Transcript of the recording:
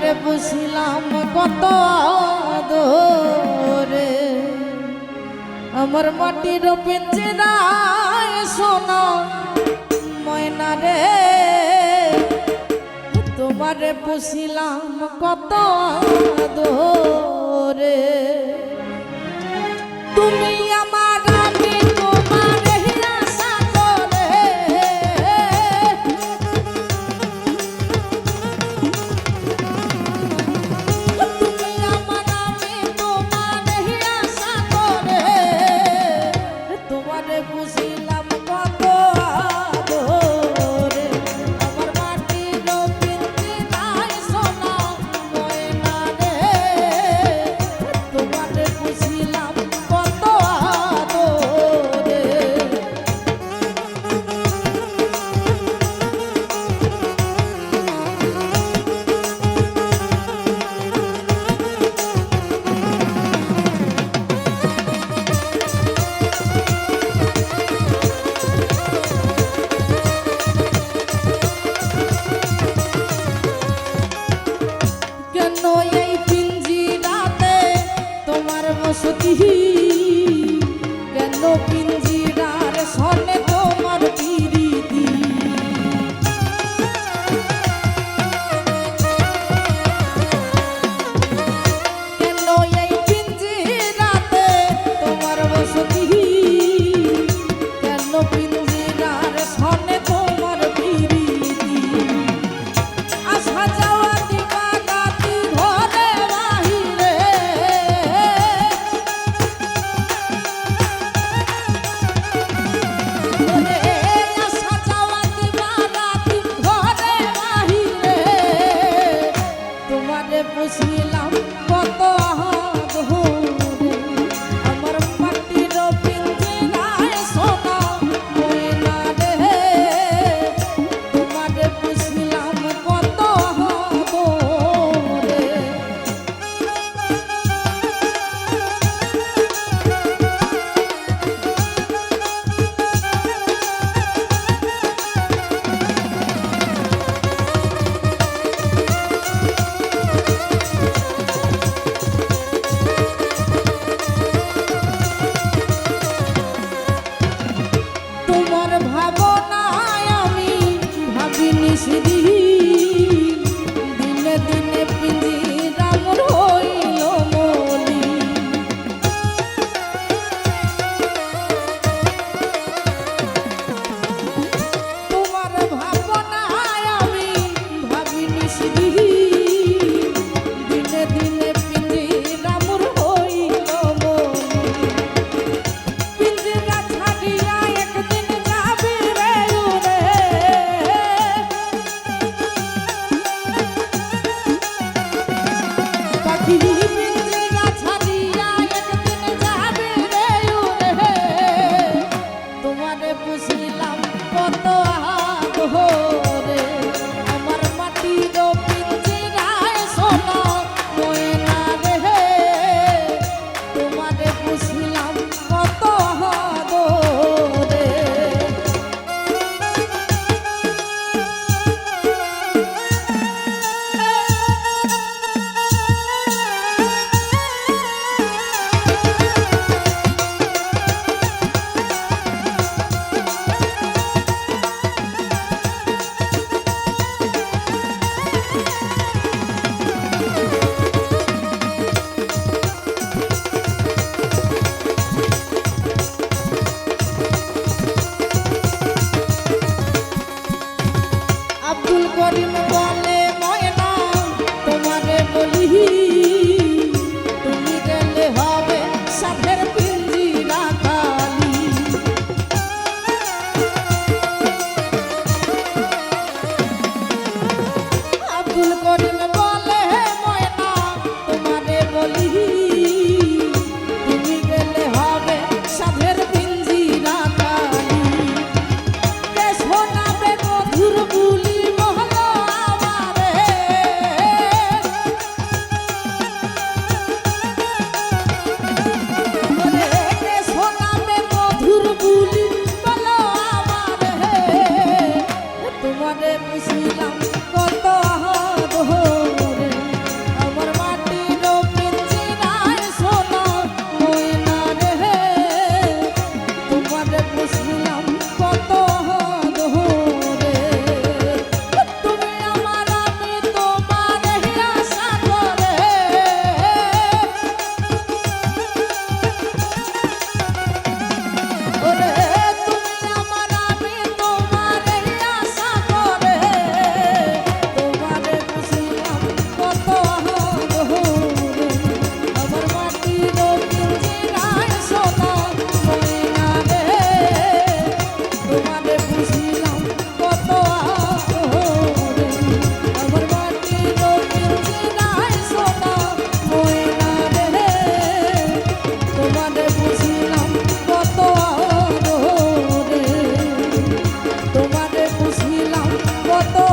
তারে বুঝিলাম কত আদরে। আমার মাটির পিঞ্জিরায় সোনা ময়না রে। তোমারে পুষিলাম কত আদরে। তুমি আমার lucky. Lord, কত কত